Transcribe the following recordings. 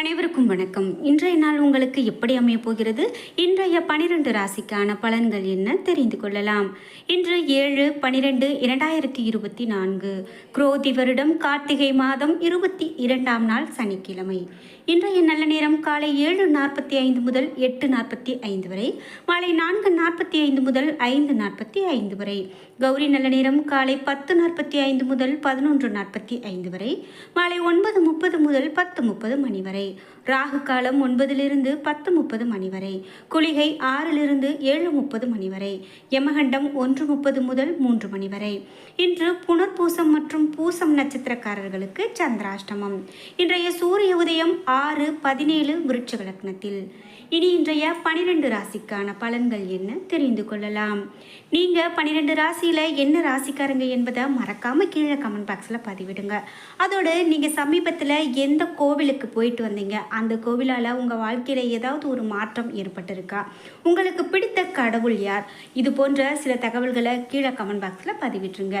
அனைவருக்கும் வணக்கம். இன்றைய நாள் உங்களுக்கு எப்படி அமைய போகிறது? இன்றைய பனிரெண்டு ராசிக்கான பலன்கள் என்ன? தெரிந்து கொள்ளலாம். இன்று ஏழு பனிரெண்டு இரண்டாயிரத்தி இருபத்தி நான்கு. குரோதி வருடம் கார்த்திகை மாதம் இருபத்தி இரண்டாம் நாள் சனிக்கிழமை. இன்றைய நல்ல நேரம் காலை ஏழு நாற்பத்தி ஐந்து முதல் எட்டு நாற்பத்தி ஐந்து வரை மாலை நான்கு நாற்பத்தி ஐந்து முதல் ஐந்து நாற்பத்தி ஐந்து வரை கௌரி நல்ல நேரம் காலை பத்து நாற்பத்தி ஐந்து முதல் பதினொன்று நாற்பத்தி ஐந்து வரை மாலை ஒன்பது முப்பது முதல் பத்து முப்பது மணி வரை. ராகு காலம் ஒன்பதிலிருந்து பத்து முப்பது மணி வரை குளிகை ஆறிலிருந்து ஏழு முப்பது மணி வரை யமகண்டம் ஒன்று முப்பது முதல் மூன்று மணி வரை. இன்று புனர்பூசம் மற்றும் பூசம் நட்சத்திரக்காரர்களுக்கு சந்திராஷ்டமம். இன்றைய சூரிய உதயம் ஆறு பதினேழு விருட்சக லக்னத்தில். இனி இன்றைய பனிரெண்டு ராசிக்கான பலன்கள் என்ன தெரிந்து கொள்ளலாம். நீங்கள் பன்னிரெண்டு ராசியில் என்ன ராசிக்காரங்க என்பதை மறக்காமல் கீழே கமெண்ட் பாக்ஸில் பதிவிடுங்க. அதோடு நீங்கள் சமீபத்தில் எந்த கோவிலுக்கு போயிட்டு வந்தீங்க? அந்த கோவிலால் உங்கள் வாழ்க்கையில் ஏதாவது ஒரு மாற்றம் ஏற்பட்டிருக்கா? உங்களுக்கு பிடித்த கடவுள் யார்? இது போன்ற சில தகவல்களை கீழே கமெண்ட் பாக்ஸில் பதிவிட்டுருங்க.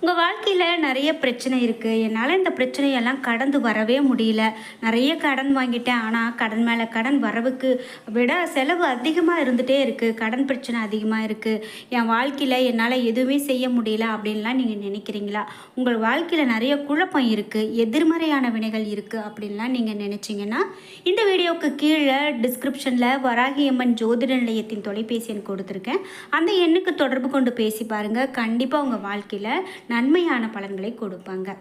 உங்கள் வாழ்க்கையில் நிறைய பிரச்சனை இருக்குது என்னால் இந்த பிரச்சனையெல்லாம் கடந்து வரவே முடியல. நிறைய கடன் வாங்கிட்டேன். ஆனால் கடன் மேலே கடன் வரவுக்கு விட செலவு அதிகமாக இருந்துகிட்டே இருக்குது கடன் பிரச்சனை அதிகமாக இருக்குது என் வாழ்க்கையில் என்னால் எதுவுமே செய்ய முடியல அப்படின்லாம் நீங்கள் நினைக்கிறீங்களா? உங்கள் வாழ்க்கையில் நிறைய குழப்பம் இருக்குது எதிர்மறையான வினைகள் இருக்குது அப்படின்லாம் நீங்கள் நினச்சிங்கன்னா இந்த வீடியோவுக்கு கீழே டிஸ்கிரிப்ஷனில் வராகியம்மன் ஜோதிட நிலையத்தின் தொலைபேசி எண் கொடுத்துருக்கேன். அந்த எண்ணுக்கு தொடர்பு கொண்டு பேசி பாருங்கள் கண்டிப்பாக உங்கள் வாழ்க்கையில் நன்மையான பலன்களை கொடுப்பாங்க.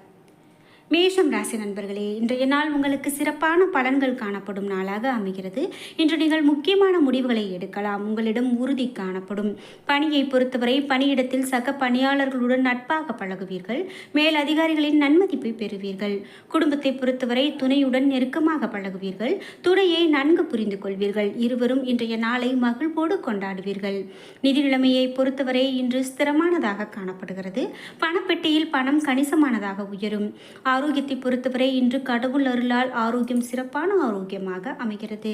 மேஷம் ராசி நண்பர்களே இன்றைய நாள் உங்களுக்கு சிறப்பான பலன்கள் காணப்படும் நாளாக அமைகிறது. இன்று நீங்கள் முக்கியமான முடிவுகளை எடுக்கலாம். உங்களிடம் உறுதி காணப்படும். பணியை பொறுத்தவரை பணியிடத்தில் சக பணியாளர்களுடன் நட்பாக பழகுவீர்கள். மேல் அதிகாரிகளின் நன்மதிப்பை பெறுவீர்கள். குடும்பத்தை பொறுத்தவரை துணையுடன் நெருக்கமாக பழகுவீர்கள். துணையை நன்கு புரிந்து கொள்வீர்கள். இருவரும் இன்றைய நாளை மகிழ்வோடு கொண்டாடுவீர்கள். நிதி நிலைமையை பொறுத்தவரை இன்று ஸ்திரமானதாக காணப்படுகிறது. பணப்பெட்டியில் பணம் கணிசமானதாக உயரும். ஆரோக்கியத்தை பொறுத்தவரை இன்று கடவுள் அருளால் ஆரோக்கியம் சிறப்பான ஆரோக்கியமாக அமைகிறது.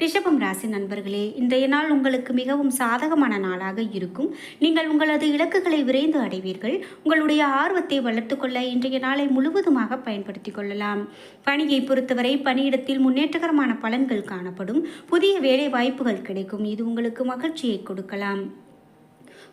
ரிஷபம் ராசி நண்பர்களே இன்றைய நாள் உங்களுக்கு மிகவும் சாதகமான நாளாக இருக்கும். நீங்கள் உங்களது இலக்குகளை விரைந்து அடைவீர்கள். உங்களுடைய ஆர்வத்தை வளர்த்துக்கொள்ள இன்றைய நாளை முழுவதுமாக பயன்படுத்திக் கொள்ளலாம். பணியை பொறுத்தவரை பணியிடத்தில் முன்னேற்றகரமான பலன்கள் காணப்படும். புதிய வேலை வாய்ப்புகள் கிடைக்கும். இது உங்களுக்கு மகிழ்ச்சியை கொடுக்கலாம்.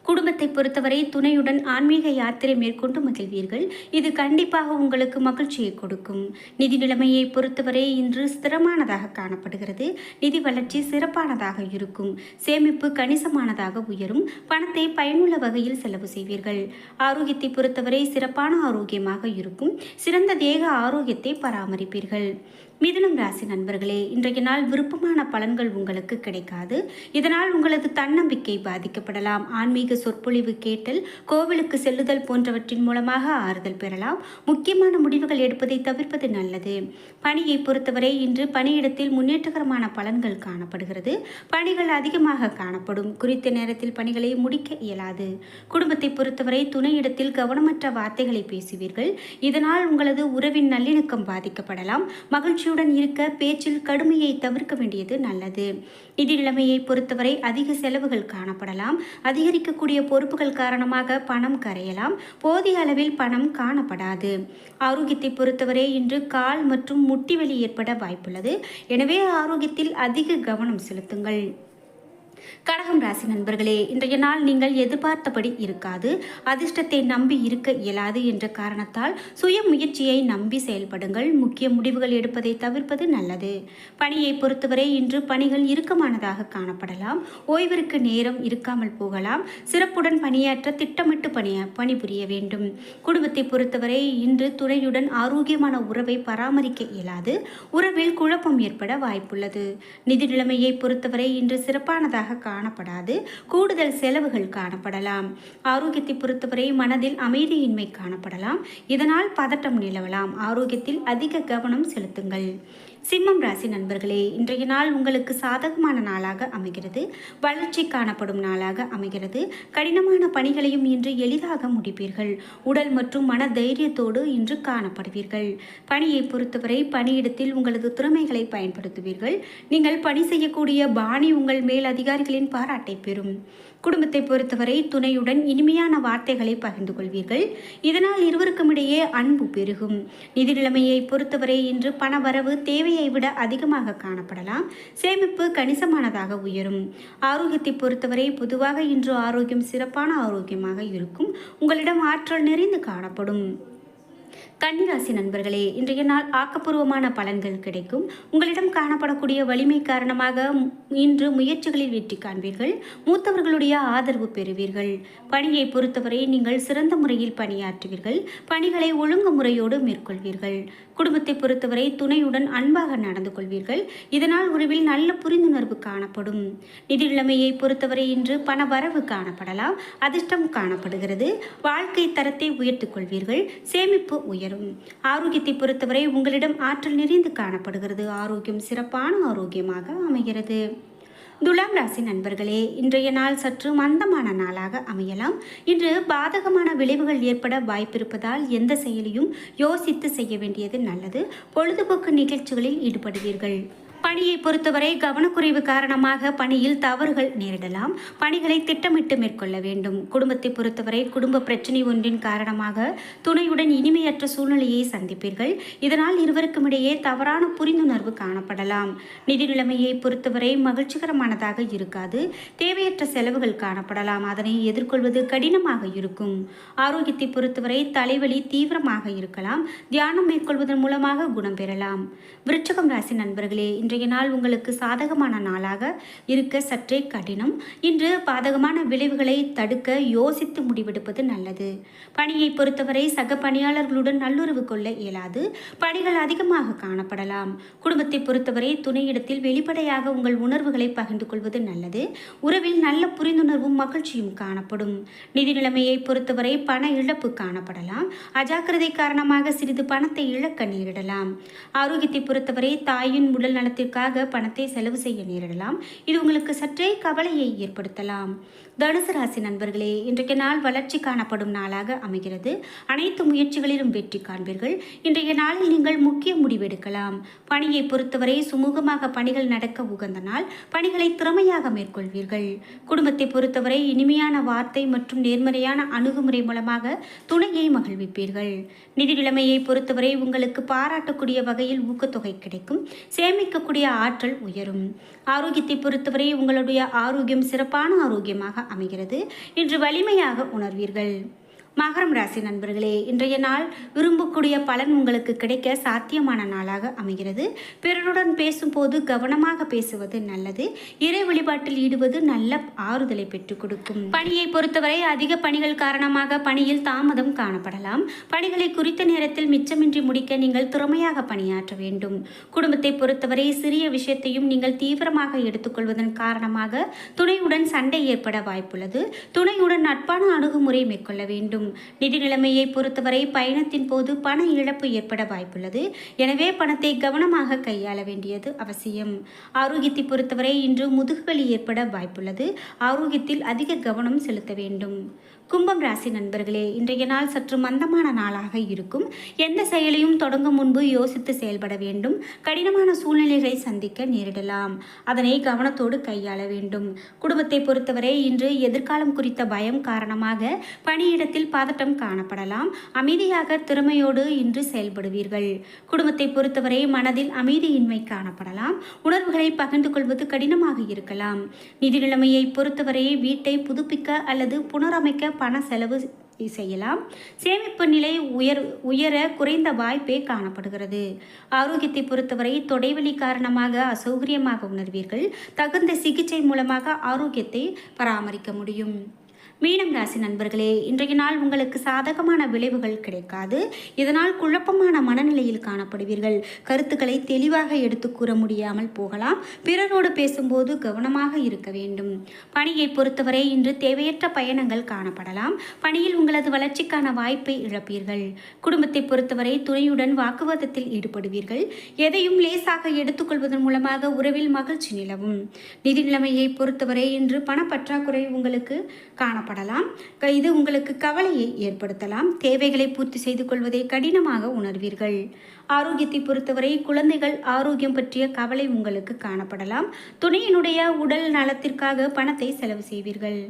குடும்பத்தை பொறுத்தவரை துணையுடன் ஆன்மீக யாத்திரை மேற்கொண்டு மகிழ்வீர்கள். இது கண்டிப்பாக உங்களுக்கு மகிழ்ச்சியை கொடுக்கும். நிதி நிலைமையை பொறுத்தவரை இன்று ஸ்திரமானதாக காணப்படுகிறது. நிதி வளர்ச்சி சிறப்பானதாக இருக்கும். சேமிப்பு கணிசமானதாக உயரும். பணத்தை பயனுள்ள வகையில் செலவு செய்வீர்கள். ஆரோக்கியத்தை பொறுத்தவரை சிறப்பான ஆரோக்கியமாக இருக்கும். சிறந்த தேக ஆரோக்கியத்தை பராமரிப்பீர்கள். மிதுனம் ராசி நண்பர்களே இன்றைய நாள் விருப்பமான பலன்கள் உங்களுக்கு கிடைக்காது. இதனால் உங்களது தன்னம்பிக்கை பாதிக்கப்படலாம். ஆன்மீக சொற்பொழிவு கேட்டல் கோவிலுக்கு செல்லுதல் போன்றவற்றின் மூலமாக ஆறுதல் பெறலாம். முக்கியமான முடிவுகள் எடுப்பதை தவிர்ப்பது நல்லது. பணியை பொறுத்தவரை இன்று பணியிடத்தில் முன்னேற்றகரமான பலன்கள் காணப்படுகிறது. பணிகள் அதிகமாக காணப்படும். குறித்த நேரத்தில் பணிகளை முடிக்க இயலாது. குடும்பத்தை பொறுத்தவரை துணையிடத்தில் கவனமற்ற வார்த்தைகளை பேசுவீர்கள். இதனால் உங்களது உறவின் நல்லிணக்கம் பாதிக்கப்படலாம். மகிழ்ச்சி மகிழ்ச்சியுடன் இருக்க பேச்சில் கடுமையை தவிர்க்க வேண்டியது நல்லது. நிதி நிலைமையை பொறுத்தவரை அதிக செலவுகள் காணப்படலாம். அதிகரிக்கக்கூடிய பொறுப்புகள் காரணமாக பணம் கரையலாம். போதிய அளவில் பணம் காணப்படாது. ஆரோக்கியத்தை பொறுத்தவரை இன்று கால் மற்றும் முட்டி வலி ஏற்பட வாய்ப்புள்ளது. எனவே ஆரோக்கியத்தில் அதிக கவனம் செலுத்துங்கள். கடகம் ராசி நண்பர்களே இன்றைய நாள் நீங்கள் எதிர்பார்த்தபடி இருக்காது. அதிர்ஷ்டத்தை நம்பி இருக்க இயலாது என்ற காரணத்தால் சுய முயற்சியை நம்பி செயல்படுங்கள். முக்கிய முடிவுகள் எடுப்பதை தவிர்ப்பது நல்லது. பணியை பொறுத்தவரை இன்று பணிகள் இறுக்கமானதாக காணப்படலாம். ஓய்விற்கு நேரம் இருக்காமல் போகலாம். சிறப்புடன் பணியாற்ற திட்டமிட்டு பணிய பணிபுரிய வேண்டும். குடும்பத்தை பொறுத்தவரை இன்று துணையுடன் ஆரோக்கியமான உறவை பராமரிக்க இயலாது. உறவில் குழப்பம் ஏற்பட வாய்ப்புள்ளது. நிதி நிலைமையை பொறுத்தவரை இன்று சிறப்பானதாக காணப்படாது. கூடுதல் செலவுகள் காணப்படலாம். ஆரோக்கியத்தை பொறுத்தவரை மனதில் அமைதியின்மை காணப்படலாம். இதனால் பதட்டம் நிலவலாம். ஆரோக்கியத்தில் அதிக கவனம் செலுத்துங்கள். சிம்மம் ராசி நண்பர்களே இன்றைய நாள் உங்களுக்கு சாதகமான நாளாக அமைகிறது. வளர்ச்சி காணப்படும் நாளாக அமைகிறது. கடினமான பணிகளையும் இன்று எளிதாக முடிப்பீர்கள். உடல் மற்றும் மன தைரியத்தோடு இன்று காணப்படுவீர்கள். பணியை பொறுத்தவரை பணியிடத்தில் உங்களது திறமைகளை பயன்படுத்துவீர்கள். நீங்கள் பணி செய்யக்கூடிய பாணி உங்கள் மேல் அதிகாரிகளின் பாராட்டை பெறும். குடும்பத்தை பொறுத்தவரை துணையுடன் இனிமையான வார்த்தைகளை பகிர்ந்து கொள்வீர்கள். இதனால் இருவருக்கும் இடையே அன்பு பெருகும். நிதி நிலைமையை பொறுத்தவரை இன்று பண வரவு தேவையை விட அதிகமாக காணப்படலாம். சேமிப்பு கணிசமானதாக உயரும். ஆரோக்கியத்தை பொறுத்தவரை பொதுவாக இன்று ஆரோக்கியம் சிறப்பான ஆரோக்கியமாக இருக்கும். உங்களிடம் ஆற்றல் நிறைந்து காணப்படும். கன்னிராசி நண்பர்களே இன்றைய நாள் ஆக்கப்பூர்வமான பலன்கள் கிடைக்கும். உங்களிடம் காணப்படக்கூடிய வலிமை காரணமாக இன்று முயற்சிகளில் வெற்றி காண்பீர்கள். மூத்தவர்களுடைய ஆதரவு பெறுவீர்கள். பணியை பொறுத்தவரை நீங்கள் சிறந்த முறையில் பணியாற்றுவீர்கள். பணிகளை ஒழுங்கு முறையோடு மேற்கொள்வீர்கள். குடும்பத்தை பொறுத்தவரை துணையுடன் அன்பாக நடந்து கொள்வீர்கள். இதனால் உறவில் நல்ல புரிந்துணர்வு காணப்படும். நிதி நிலைமையை பொறுத்தவரை இன்று பண வரவு காணப்படலாம். அதிர்ஷ்டம் காணப்படுகிறது. வாழ்க்கை தரத்தை உயர்த்துக் கொள்வீர்கள். சேமிப்பு உயரும். ஆரோக்கியத்தை பொறுத்தவரை உங்களிடம் ஆற்றல் நிறைந்து காணப்படுகிறது. ஆரோக்கியம் சிறப்பான ஆரோக்கியமாக அமைகிறது. துலாம் ராசி நண்பர்களே இன்றைய நாள் சற்று மந்தமான நாளாக அமையலாம். இன்று பாதகமான விளைவுகள் ஏற்பட வாய்ப்பிருப்பதால் எந்த செயலையும் யோசித்து செய்ய வேண்டியது நல்லது. பொழுதுபோக்கு நிகழ்ச்சிகளில் ஈடுபடுவீர்கள். பணியை பொறுத்தவரை கவனக்குறைவு காரணமாக பணியில் தவறுகள் நேரிடலாம். பணிகளை திட்டமிட்டு மேற்கொள்ள வேண்டும். குடும்பத்தை பொறுத்தவரை குடும்ப பிரச்சனை ஒன்றின் காரணமாக துணையுடன் இனிமையற்ற சூழ்நிலையை சந்திப்பீர்கள். இதனால் இருவருக்கும் இடையே தவறான புரிந்துணர்வு காணப்படலாம். நிதி நிலைமையை பொறுத்தவரை மகிழ்ச்சிகரமானதாக இருக்காது. தேவையற்ற செலவுகள் காணப்படலாம். அதனை எதிர்கொள்வது கடினமாக இருக்கும். ஆரோக்கியத்தை பொறுத்தவரை தலைவலி தீவிரமாக இருக்கலாம். தியானம் மேற்கொள்வதன் மூலமாக குணம் பெறலாம். விருச்சகம் ராசி நண்பர்களே இன்றைய நாள் உங்களுக்கு சாதகமான நாளாக இருக்க சற்றே கடினம். இன்று பாதகமான விளைவுகளை தடுக்க யோசித்து முடிவெடுப்பது நல்லது. பணியை பொறுத்தவரை சக பணியாளர்களுடன் நல்லுறவு கொள்ள இயலாது. பணிகள் அதிகமாக காணப்படலாம். குடும்பத்தை பொறுத்தவரை துணையிடத்தில் வெளிப்படையாக உங்கள் உணர்வுகளை பகிர்ந்து கொள்வது நல்லது. உறவில் நல்ல புரிந்துணர்வும் மகிழ்ச்சியும் காணப்படும். நிதி நிலைமையை பொறுத்தவரை பண இழப்பு காணப்படலாம். அஜாக்கிரதை காரணமாக சிறிது பணத்தை இழக்க நேரிடலாம். ஆரோக்கியத்தை பொறுத்தவரை தாயின் உடல் நலத்திற்காக பணத்தை செலவு செய்ய நேரிடலாம். இது உங்களுக்கு சற்றே கவலையை ஏற்படுத்தலாம். தனுசு ராசி நண்பர்களே இன்றைய நாள் வளர்ச்சி காணப்படும் நாளாக அமைகிறது. அனைத்து முயற்சிகளிலும் வெற்றி காண்பீர்கள். இன்றைய நாளில் நீங்கள் முக்கிய முடிவெடுக்கலாம். பணியை பொறுத்தவரை சுமூகமாக பணிகள் நடக்க உகந்த நாள். பணிகளை திறமையாக மேற்கொள்வீர்கள். குடும்பத்தை பொறுத்தவரை இனிமையான வார்த்தை மற்றும் நேர்மறையான அணுகுமுறை மூலமாக துணையை மகிழ்விப்பீர்கள். நிதி நிலைமையை பொறுத்தவரை உங்களுக்கு பாராட்டக்கூடிய வகையில் ஊக்கத்தொகை கிடைக்கும். சேமிக்கக்கூடிய ஆற்றல் உயரும். ஆரோக்கியத்தை பொறுத்தவரை உங்களுடைய ஆரோக்கியம் சிறப்பான ஆரோக்கியமாக அமைகிறது. இன்று வலிமையாக உணர்வீர்கள். மகரம் ராசி நண்பர்களே இன்றைய நாள் விரும்பக்கூடிய பலன் உங்களுக்கு கிடைக்க சாத்தியமான நாளாக அமைகிறது. பிறருடன் பேசும்போது கவனமாக பேசுவது நல்லது. இறை வழிபாட்டில் ஈடுவது நல்ல ஆறுதலை பெற்றுக் கொடுக்கும். பணியை பொறுத்தவரை அதிக பணிகள் காரணமாக பணியில் தாமதம் காணப்படலாம். பணிகளை குறித்த நேரத்தில் மிச்சமின்றி முடிக்க நீங்கள் திறமையாக பணியாற்ற வேண்டும். குடும்பத்தை பொறுத்தவரை சிறிய விஷயத்தையும் நீங்கள் தீவிரமாக எடுத்துக்கொள்வதன் காரணமாக துணையுடன் சண்டை ஏற்பட வாய்ப்புள்ளது. துணையுடன் நட்பான அணுகுமுறை மேற்கொள்ள வேண்டும். நிதி நிலைமையை பொறுத்தவரை பயணத்தின் போது பண இழப்பு ஏற்பட வாய்ப்புள்ளது. எனவே பணத்தை கவனமாக கையாள வேண்டியது அவசியம். ஆரோக்கியத்தை பொறுத்தவரை இன்று முதுகுவலி ஏற்பட வாய்ப்புள்ளது. ஆரோக்கியத்தில் அதிக கவனம் செலுத்த வேண்டும். கும்பம் ராசி நண்பர்களே இன்றைய நாள் சற்று மந்தமான நாளாக இருக்கும். எந்த செயலையும் தொடங்கும் முன்பு யோசித்து செயல்பட வேண்டும். கடினமான சூழ்நிலைகளை சந்திக்க நேரிடலாம். அதனை கவனத்தோடு கையாள வேண்டும். குடும்பத்தை பொறுத்தவரை இன்று எதிர்காலம் குறித்த பயம் காரணமாக பணியிடத்தில் பதட்டம் காணப்படலாம். அமைதியாக திறமையோடு இன்று செயல்படுவீர்கள். குடும்பத்தை பொறுத்தவரை மனதில் அமைதியின்மை காணப்படலாம். உணர்வுகளை பகிர்ந்து கொள்வது கடினமாக இருக்கலாம். நிதி நிலைமையை பொறுத்தவரை வீட்டை புதுப்பிக்க அல்லது புனரமைக்க பண செலவு செய்யலாம். சேமிப்பு நிலை உயர் உயர குறைந்த வாய்ப்பே காணப்படுகிறது. ஆரோக்கியத்தை பொறுத்தவரை தொடைவலி காரணமாக அசௌகரியமாக உணர்வீர்கள். தகுந்த சிகிச்சை மூலமாக ஆரோக்கியத்தை பராமரிக்க முடியும். மீனம் ராசி நண்பர்களே இன்றைய நாள் உங்களுக்கு சாதகமான விளைவுகள் கிடைக்காது. இதனால் குழப்பமான மனநிலையில் காணப்படுவீர்கள். கருத்துக்களை தெளிவாக எடுத்து கூற முடியாமல் போகலாம். பிறரோடு பேசும்போது கவனமாக இருக்க வேண்டும். பணியை பொறுத்தவரை இன்று தேவையற்ற பயணங்கள் காணப்படலாம். பணியில் உங்களது வளர்ச்சிக்கான வாய்ப்பை இழப்பீர்கள். குடும்பத்தை பொறுத்தவரை துணையுடன் வாக்குவாதத்தில் ஈடுபடுவீர்கள். எதையும் லேசாக எடுத்துக்கொள்வதன் மூலமாக உறவில் மகிழ்ச்சி நிலவும். நிதி நிலைமையை பொறுத்தவரை இன்று பணப்பற்றாக்குறை உங்களுக்கு காணப்படலாம். க- இது உங்களுக்கு கவலையை ஏற்படுத்தலாம். தேவைகளை பூர்த்தி செய்து கொள்வதை கடினமாக உணர்வீர்கள். ஆரோக்கியத்தை பொறுத்தவரை குழந்தைகள் ஆரோக்கியம் பற்றிய கவலை உங்களுக்கு காணப்படலாம். துணையினுடைய உடல் நலத்திற்காக பணத்தை செலவு செய்வீர்கள்.